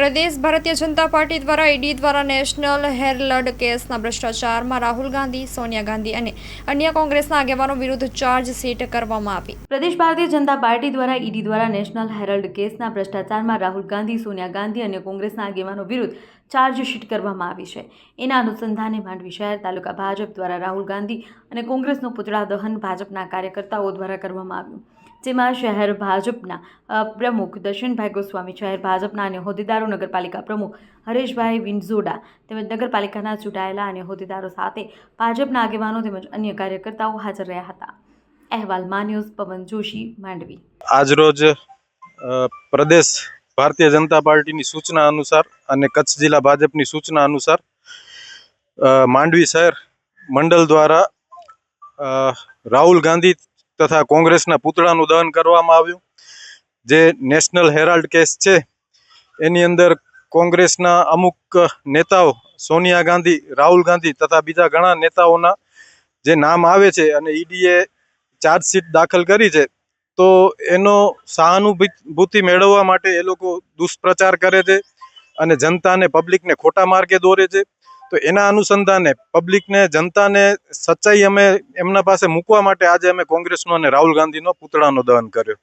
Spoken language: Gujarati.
પ્રદેશ ભારતીય જનતા પાર્ટી દ્વારા ઈડી દ્વારા નેશનલ હેરલડ કેસના ભ્રષ્ટાચારમાં રાહુલ ગાંધી, સોનિયા ગાંધી અને અન્ય કોંગ્રેસના આગેવાનો વિરુદ્ધ ચાર્જશીટ કરવામાં આવી. પ્રદેશ ભારતીય જનતા પાર્ટી દ્વારા ઈડી દ્વારા નેશનલ હેરલ્ડ કેસના ભ્રષ્ટાચારમાં રાહુલ ગાંધી, સોનિયા ગાંધી અને કોંગ્રેસના આગેવાનો વિરુદ્ધ ચાર્જશીટ કરવામાં આવી છે. એના અનુસંધાને માંડવી શહેર, તાલુકા ભાજપ દ્વારા રાહુલ ગાંધી અને કોંગ્રેસનું પુતળા દહન ભાજપના કાર્યકર્તાઓ દ્વારા કરવામાં આવ્યું. જેમાં શહેર ભાજપના પ્રમુખ દર્શનભાઈ ગોસ્વામી, શહેર ભાજપના અને હોદ્દેદારો, નગરપાલિકા પ્રમુખ હરેશભાઈ વિંઝોડા તેમજ નગરપાલિકાના ચૂંટાયેલા અને હોદ્દેદારો સાથે ભાજપના આગેવાનો તેમજ અન્ય કાર્યકર્તાઓ હાજર રહ્યા હતા. અહેવાલ ન્યૂઝ, પવન જોશી, માંડવી. આજરોજ પ્રદેશ ભારતીય જનતા પાર્ટીની સૂચના અનુસાર અને કચ્છ જિલ્લા ભાજપની સૂચના અનુસાર માંડવી શહેર મંડળ દ્વારા રાહુલ ગાંધી તથા કોંગ્રેસના પૂતળાનું દહન કરવામાં આવ્યું. જે નેશનલ હેરાલ્ડ કેસ છે, એની અંદર કોંગ્રેસના અમુક નેતાઓ, સોનિયા ગાંધી, રાહુલ ગાંધી તથા બીજા ઘણા નેતાઓના જે નામ આવે છે અને ઈડીએ ચાર્જશીટ દાખલ કરી છે, તો એનો સહાનુભૂતિ મેળવવા માટે એ લોકો દુષ્પ્રચાર કરે છે અને જનતાને, પબ્લિકને ખોટા માર્ગે દોરે છે. તો એના અનુસંધાને પબ્લિકને, જનતાને સચ્ચાઈ અમે એમના પાસે મૂકવા માટે આજે અમે કોંગ્રેસનો અને રાહુલ ગાંધીનો પૂતળાનો દહન કર્યો.